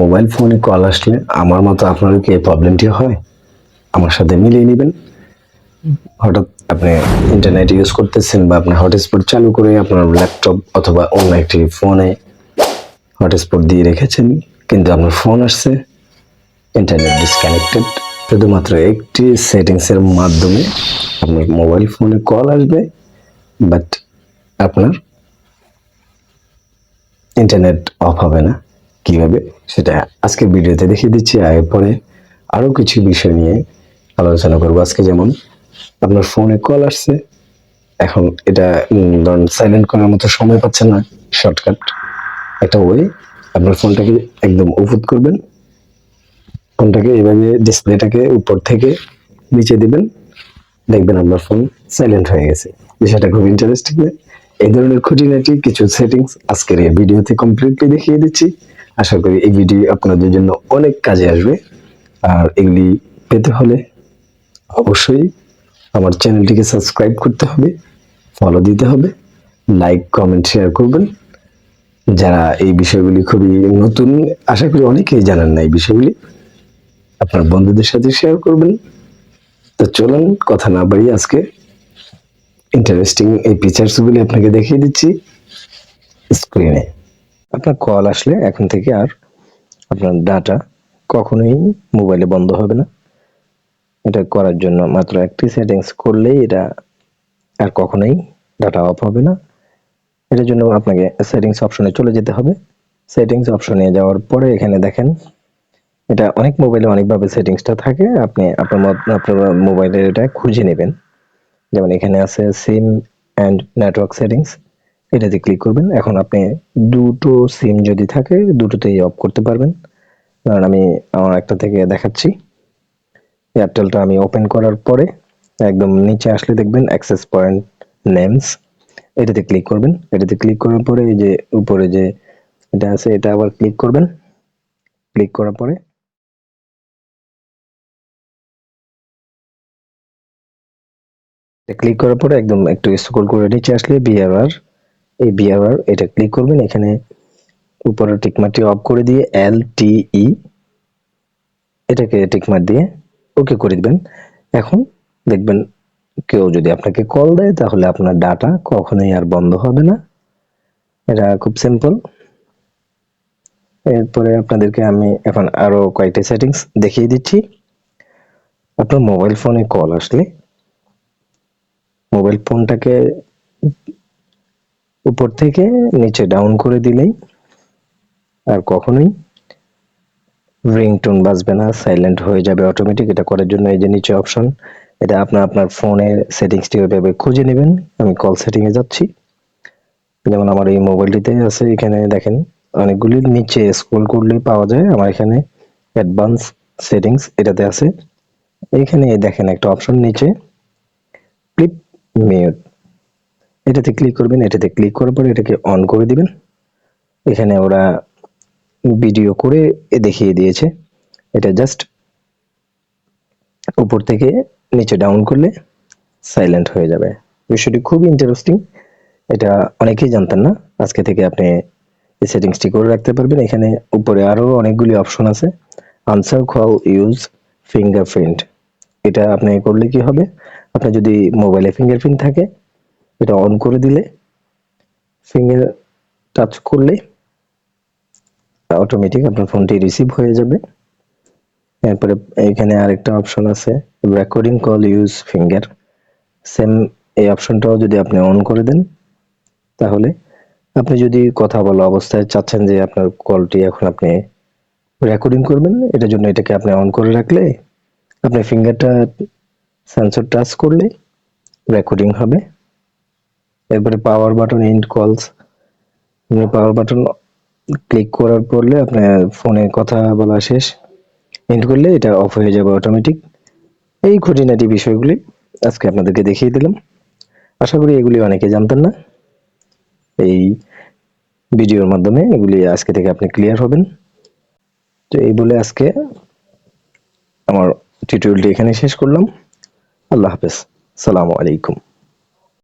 Mobile ফোনে call আসলে আমার মতো আপনারও কি এই প্রবলেমটি হয়? আমার সাথে মিলিয়ে নেবেন। হঠাৎ আপনি ইন্টারনেট ইউজ করতেছেন বা আপনি হটস্পট চালু করে আপনার ল্যাপটপ অথবা অন্য একটি ফোনে হটস্পট দিয়ে রেখেছেন, কিন্তু আপনার ফোন আসছে ইন্টারনেট ডিসকানেক্টেড শুধুমাত্র একটি সেটিংসের মাধ্যমে আপনার মোবাইল ফোনে কল আসবে বাট আপনার ইন্টারনেট অফ হবে না। কীভাবে সেটা আজকের ভিডিওতে দেখিয়ে দিচ্ছি, আর এরপরে আরও কিছু বিষয় নিয়ে আলোচনা করব। আজকে যেমন আপনার ফোনে কল আসছে, এখন এটা ধরুন সাইলেন্ট করার মতো সময় পাচ্ছেন না শর্টকাট একটা ওয়ে আপনার ফোনটাকে একদম উপুত করবেন ফোনটাকে এভাবে ডিসপ্লেটাকে উপর থেকে নিচে দিবেন, দেখবেন আপনার ফোন সাইলেন্ট হয়ে গেছে। বিষয়টা খুব ইন্টারেস্টিং এই ধরনের খুঁটিনাটি কিছু সেটিংস আজকের এই ভিডিওতে কমপ্লিটলি দেখিয়ে দিচ্ছি। আশা করি এই ভিডিও আপনাদের জন্য অনেক কাজে আসবে। আর এগুলি পেতে হলে অবশ্যই আমার চ্যানেলটিকে সাবস্ক্রাইব করতে হবে ফলো দিতে হবে লাইক কমেন্ট শেয়ার করবেন। যারা এই বিষয়গুলি খুবই নতুন, আশা করি অনেকেই জানেন না এই বিষয়গুলি। আপনার বন্ধুদের সাথে শেয়ার করবেন। তো চলুন, কথা না বাড়িয়ে আজকে ইন্টারেস্টিং এই ফিচার্সগুলি আপনাকে দেখিয়ে দিচ্ছি স্ক্রিনে আপনার কল আসলে এখন থেকে আর আপনার ডাটা কখনোই মোবাইলে বন্ধ হবে না। এটা করার জন্য মাত্র একটি সেটিংস করলেই এটা আর কখনোই ডাটা অফ হবে না। এটার জন্য আপনাকে সেটিংস অপশনে চলে যেতে হবে। সেটিংস অপশনে যাওয়ার পরে এখানে দেখেন, এটা অনেক মোবাইলে অনেকভাবে সেটিংসটা থাকে। আপনি আপনার মত- আপনার মোবাইলে এটা খুঁজে নেবেন। যেমন এখানে আছে সিম অ্যান্ড নেটওয়ার্ক সেটিংস এটাতে ক্লিক করবেন। এখন আপনি দুটো সিম যদি থাকে, দুটোতেই অফ করতে পারবেন। কারণ আমি আমার একটা থেকে দেখাচ্ছি। এয়ারটেলটা আমি ওপেন করার পরে একদম নিচে আসলে দেখবেন অ্যাক্সেস পয়েন্ট নেমস এটাতে ক্লিক করবেন। এটাতে ক্লিক করার পরে এই যে উপরে যে এটা আছে, এটা আবার ক্লিক করবেন। ক্লিক করার পরে ক্লিক করার পরে একদম একটু স্ক্রল করে নিচে আসলে বিআরআর এই বিআরআর এটা ক্লিক করবেন, এখানে উপরে টিকমার্কটি অফ করে দিয়ে এল টি ই এটাকে টিকমার দিয়ে ওকে করে দিবেন। এখন দেখবেন কেউ যদি আপনাকে কল দেয়, তাহলে আপনার ডাটা কখনোই আর বন্ধ হবে না। এটা খুব সিম্পল এরপরে আপনাদেরকে আমি এখন আরও কয়েকটা সেটিংস দেখিয়ে দিচ্ছি। আপনার মোবাইল ফোনে কল আসলে মোবাইল ফোনটাকে উপর থেকে নিচে ডাউন করে দিলেই আর কখনোই রিংটোন বাজবে না সাইলেন্ট হয়ে যাবে অটোমেটিক এটা করার জন্য এই যে নিচে অপশন এটা আপনার আপনার ফোনের সেটিংসটি ওইভাবে খুঁজে নেবেন। আমি কল সেটিং এ যাচ্ছি। যেমন আমার এই মোবাইলটিতে আছে, এখানে দেখেন অনেকগুলি নিচে স্ক্রল করলে পাওয়া যায়। আমার এখানে অ্যাডভান্স সেটিংস এটাতে আছে। এখানে দেখেন একটা অপশন নিচে ক্লিপ মিউট এটাতে ক্লিক করবেন, এটাতে ক্লিক করার পরে এটাকে অন করে দিবেন। এখানে ওরা ভিডিও করে এ দেখিয়ে দিয়েছে। এটা জাস্ট উপর থেকে নিচে ডাউন করলে সাইলেন্ট হয়ে যাবে। বিষয়টি খুবই ইন্টারেস্টিং এটা অনেকেই জানতেন না। আজকে থেকে আপনি সেটিংসটি করে রাখতে পারবেন। এখানে উপরে আরও অনেকগুলি অপশন আছে। আনসার কল ইউজ ফিঙ্গারপ্রিন্ট এটা আপনি করলে কি হবে? আপনার যদি মোবাইলে ফিঙ্গারপ্রিন্ট থাকে এটা অন করে দিলে ফিঙ্গার টাচ করলে অটোমেটিক আপনার ফোনটি রিসিভ হয়ে যাবে। এরপরে এখানে আরেকটা অপশন আছে recording call use finger same এই অপশনটাও যদি আপনি অন করে দেন, তাহলে আপনি যদি কথা বলা অবস্থায় চাচ্ছেন যে আপনার কলটি এখন আপনি রেকর্ডিং করবেন, এটার জন্য এটাকে আপনি অন করে রাখলে, আপনি ফিঙ্গারটা সেন্সর টাচ করলে রেকর্ডিং হবে। এরপরে পাওয়ার বাটন ইন্ড কলস পাওয়ার বাটন ক্লিক করার পরলে আপনার ফোনে কথা বলা শেষ। এন্ড করলে এটা অফ হয়ে যাবে অটোমেটিক এই খুঁটিনাটি বিষয়গুলি আজকে আপনাদেরকে দেখিয়ে দিলাম। আশা করি এগুলি অনেকে জানতেন না। এই ভিডিওর মাধ্যমে এগুলি আজকে থেকে আপনি ক্লিয়ার হবেন। তো এই বলে আজকে আমার টিউটোরিয়ালটি এখানে শেষ করলাম। আল্লাহ হাফেজ। সালামু আলাইকুম।